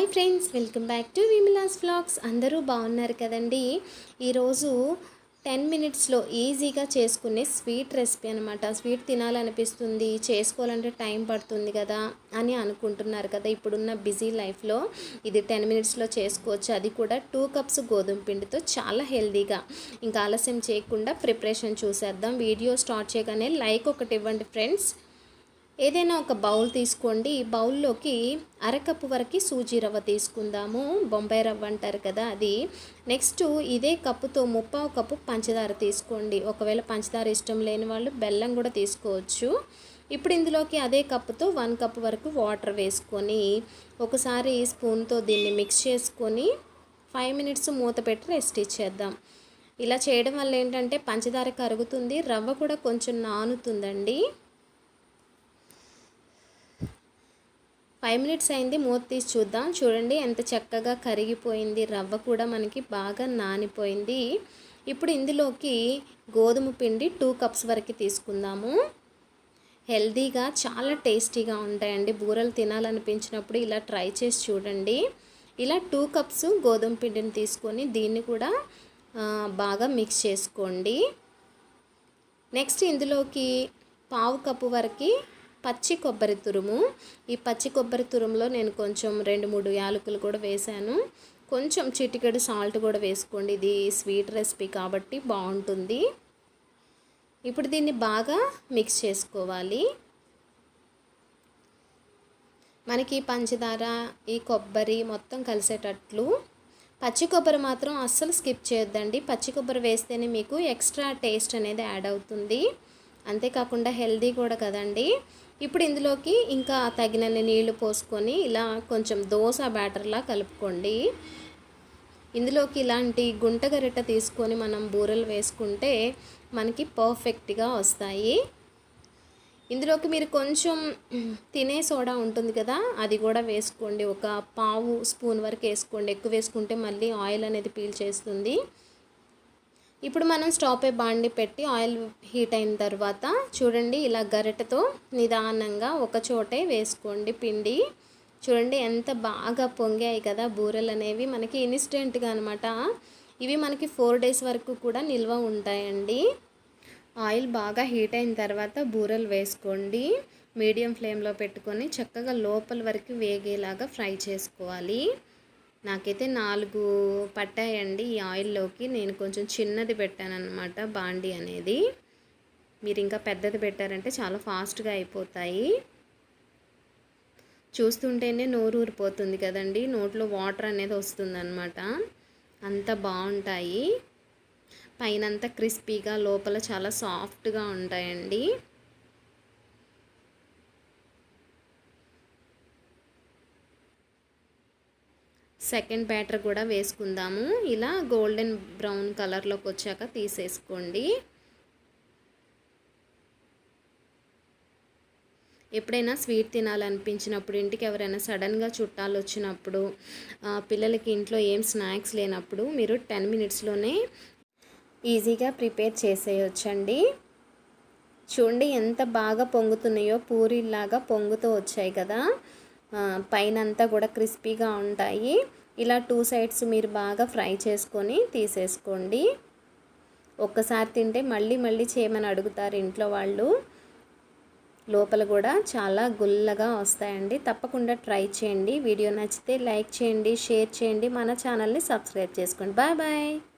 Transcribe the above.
Hi friends welcome back to Vimila's vlogs. అందరూ బాగున్నారు కదండి? ఈరోజు టెన్ మినిట్స్లో ఈజీగా చేసుకునే స్వీట్ రెసిపీ అనమాట స్వీట్ తినాలనిపిస్తుంది చేసుకోవాలంటే టైం పడుతుంది కదా అని అనుకుంటున్నారు కదా ఇప్పుడున్న బిజీ లైఫ్లో. ఇది టెన్ మినిట్స్లో చేసుకోవచ్చు. అది కూడా టూ కప్స్ గోధుమ పిండితో చాలా హెల్దీగా. ఇంకా ఆలస్యం చేయకుండా ప్రిపరేషన్ చూసేద్దాం. వీడియో స్టార్ట్ చేయగానే లైక్ ఒకటి ఇవ్వండి ఫ్రెండ్స్. ఏదైనా ఒక బౌల్ తీసుకోండి. బౌల్లోకి అరకప్పు వరకు సూజీ రవ్వ తీసుకుందాము. బొంబాయి రవ్వ అంటారు కదా అది. నెక్స్ట్ ఇదే కప్పుతో ముప్పావు కప్పు పంచదార తీసుకోండి. ఒకవేళ పంచదార ఇష్టం లేని వాళ్ళు బెల్లం కూడా తీసుకోవచ్చు. ఇప్పుడు ఇందులోకి అదే కప్పుతో వన్ కప్ వరకు వాటర్ వేసుకొని ఒకసారి స్పూన్తో దీన్ని మిక్స్ చేసుకొని ఫైవ్ మినిట్స్ మూత పెట్టి రెస్ట్ ఇచ్చేద్దాం. ఇలా చేయడం వల్ల ఏంటంటే పంచదార కరుగుతుంది. రవ్వ కూడా కొంచెం నానుతుందండి. ఫైవ్ మినిట్స్ అయింది మూత తీసి చూద్దాం. చూడండి ఎంత చక్కగా కరిగిపోయింది. రవ్వ కూడా మనకి బాగా నానిపోయింది. ఇప్పుడు ఇందులోకి గోధుమ పిండి టూ కప్స్ వరకు తీసుకుందాము. హెల్దీగా చాలా టేస్టీగా ఉంటాయండి. బూరలు తినాలనిపించినప్పుడు ఇలా ట్రై చేసి చూడండి. ఇలా టూ కప్స్ గోధుమ పిండిని తీసుకొని దీన్ని కూడా బాగా మిక్స్ చేసుకోండి. నెక్స్ట్ ఇందులోకి పావు కప్పు వరకు పచ్చి కొబ్బరి తురుము. ఈ పచ్చి కొబ్బరి తురుములో నేను కొంచెం రెండు మూడు యాలకులు కూడా వేశాను కొంచెం చిటికెడు సాల్ట్ కూడా వేసుకోండి. ఇది స్వీట్ రెసిపీ కాబట్టి బాగుంటుంది. ఇప్పుడు దీన్ని బాగా మిక్స్ చేసుకోవాలి. మనకి పంచదార ఈ కొబ్బరి మొత్తం కలిసేటట్లు. పచ్చి కొబ్బరి మాత్రం అస్సలు స్కిప్ చేయొద్దండి. పచ్చి కొబ్బరి వేస్తేనే మీకు ఎక్స్ట్రా టేస్ట్ అనేది యాడ్ అవుతుంది. అంతేకాకుండా హెల్దీ కూడా కదండి. ఇప్పుడు ఇందులోకి ఇంకా తగినన్ని నీళ్ళు పోసుకొని ఇలా కొంచెం దోశ బ్యాటర్లా కలుపుకోండి. ఇందులోకి ఇలాంటి గుంట గరిట తీసుకొని మనం బూరెలు వేసుకుంటే మనకి పర్ఫెక్ట్గా వస్తాయి. ఇందులోకి మీరు కొంచెం తినే సోడా ఉంటుంది కదా అది కూడా వేసుకోండి. ఒక పావు స్పూన్ వరకు వేసుకోండి. ఎక్కువ వేసుకుంటే మళ్ళీ ఆయిల్ అనేది పీల్ చేస్తుంది. ఇప్పుడు మనం స్టవ్ పై బాండి పెట్టి ఆయిల్ హీట్ అయిన తర్వాత చూడండి ఇలా గరిటతో నిదానంగా ఒక చోటే వేసుకోండి పిండి. చూడండి ఎంత బాగా పొంగాయి కదా బూరెలు అనేవి. మనకి ఇన్స్టెంట్గా అనమాట ఇవి మనకి ఫోర్ డేస్ వరకు కూడా నిల్వ ఉంటాయండి. ఆయిల్ బాగా హీట్ అయిన తర్వాత బూరెలు వేసుకోండి. మీడియం ఫ్లేమ్లో పెట్టుకొని చక్కగా లోపల వరకు వేగేలాగా ఫ్రై చేసుకోవాలి. నాకైతే నాలుగు పట్టాయండి ఈ ఆయిల్లోకి. నేను కొంచెం చిన్నది పెట్టాను అనమాట బాండి అనేది. మీరు ఇంకా పెద్దది పెట్టారంటే చాలా ఫాస్ట్గా అయిపోతాయి. చూస్తుంటేనే నోరు ఊరిపోతుంది కదండి. నోట్లో వాటర్ అనేది వస్తుందన్నమాట. అంత బాగుంటాయి. పైనంతా క్రిస్పీగా లోపల చాలా సాఫ్ట్గా ఉంటాయండి. సెకండ్ బ్యాటర్ కూడా వేసుకుందాము. ఇలా గోల్డెన్ బ్రౌన్ కలర్లోకి వచ్చాక తీసేసుకోండి. ఎప్పుడైనా స్వీట్ తినాలనిపించినప్పుడు ఇంటికి ఎవరైనా సడన్గా చుట్టాలు వచ్చినప్పుడు పిల్లలకి ఇంట్లో ఏం స్నాక్స్ లేనప్పుడు మీరు టెన్ మినిట్స్లోనే ఈజీగా ప్రిపేర్ చేసేయొచ్చండి. చూడండి ఎంత బాగా పొంగుతున్నాయో పూరీలాగా పొంగుతూ వచ్చాయి కదా. పైన అంతా కూడా క్రిస్పీగా ఉంటాయి. ఇలా టూ సైడ్స్ మీరు బాగా ఫ్రై చేసుకొని తీసేసుకోండి. ఒక్కసారి తింటే మళ్ళీ మళ్ళీ చేయమని అడుగుతారు ఇంట్లో వాళ్ళు. లోపల కూడా చాలా గుల్లగా వస్తాయండి. తప్పకుండా ట్రై చేయండి. వీడియో నచ్చితే లైక్ చేయండి షేర్ చేయండి. మన ఛానల్ని సబ్స్క్రైబ్ చేసుకోండి. Bye bye.